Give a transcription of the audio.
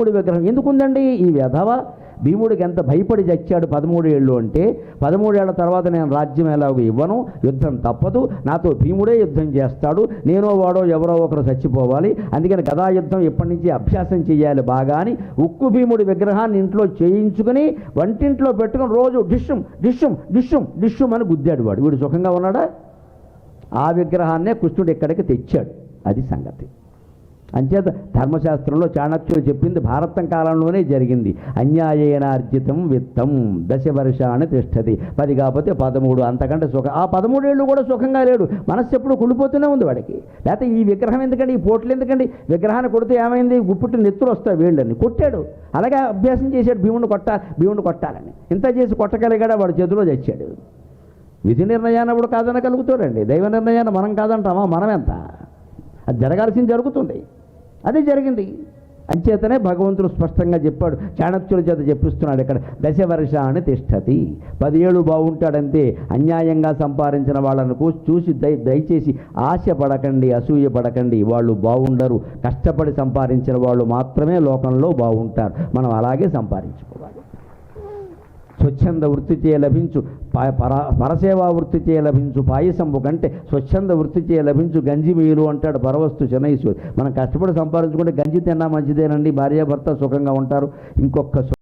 భీముడి విగ్రహం. ఎందుకుందండి? ఈ వ్యధవ భీముడికి ఎంత భయపడి చచ్చాడు పదమూడు ఏళ్ళు అంటే పదమూడేళ్ళ తర్వాత నేను రాజ్యం ఎలాగో ఇవ్వను యుద్ధం తప్పదు నాతో భీముడే యుద్ధం చేస్తాడు నేనో వాడో ఎవరో ఒకరు చచ్చిపోవాలి అందుకని గదా యుద్ధం ఇప్పటి నుంచి అభ్యాసం చేయాలి బాగా అని ఉక్కు భీముడి విగ్రహాన్ని ఇంట్లో చేయించుకుని వంటింట్లో పెట్టుకుని రోజు డిష్షుం డిష్షుం డిష్షుం డిష్షుం అని గుద్దాడు వాడు. వీడు సుఖంగా ఉన్నాడా? ఆ విగ్రహాన్నే కృష్ణుడు ఇక్కడికి తెచ్చాడు. అది సంగతి. అంచేత ధర్మశాస్త్రంలో చాణక్యుడు చెప్పింది భారతం కాలంలోనే జరిగింది. అన్యాయేనార్జితం విత్తం దశ వర్షాన్ని తిష్టది. పది కాకపోతే పదమూడు అంతకంటే సుఖం. ఆ పదమూడేళ్ళు కూడా సుఖంగా లేడు. మనస్సు ఎప్పుడు కుళ్ళిపోతూనే ఉంది వాడికి. లేకపోతే ఈ విగ్రహం ఎందుకండి? ఈ పోట్లు ఎందుకండి? విగ్రహాన్ని కొడితే ఏమైంది? గుప్పుటి నెత్తులు వస్తాయి వీళ్ళని. కొట్టాడు. అలాగే అభ్యాసం చేశాడు. భీముడు కొట్ట భీముడు కొట్టాలని. ఇంత చేసి కొట్టగలిగాడు? వాడు చేతిలో చచ్చాడు విధి నిర్ణయాన్ని కూడా కాదనగలుగుతాడండి? దైవ నిర్ణయాన్ని మనం కాదంటామా? మనం ఎంత అది జరగాల్సింది జరుగుతుంది. అదే జరిగింది. అంచేతనే భగవంతుడు స్పష్టంగా చెప్పాడు. చాణక్యుల చేత చెప్పిస్తున్నాడు ఇక్కడ దశ వర్షాన్ని తిష్టతి. పదిహేడు బాగుంటాడంతే అన్యాయంగా సంపాదించిన వాళ్ళను చూసి దయ దయచేసి ఆశ పడకండి అసూయ పడకండి వాళ్ళు బాగుండరు కష్టపడి సంపాదించిన వాళ్ళు మాత్రమే లోకంలో బాగుంటారు మనం అలాగే సంపాదించుకోవాలి. స్వచ్ఛంద వృత్తి చేయ లభించు పర పరసేవా వృత్తి చేయ లభించు పాయసంబు కంటే స్వచ్ఛంద వృత్తిచే లభించు గంజి మీలు అంటాడు పరవస్తు చెన్నైశ్వరి మనం కష్టపడి సంపాదించుకుంటే గంజి తిన్నా మంచిదేనండి భార్యాభర్త సుఖంగా ఉంటారు. ఇంకొక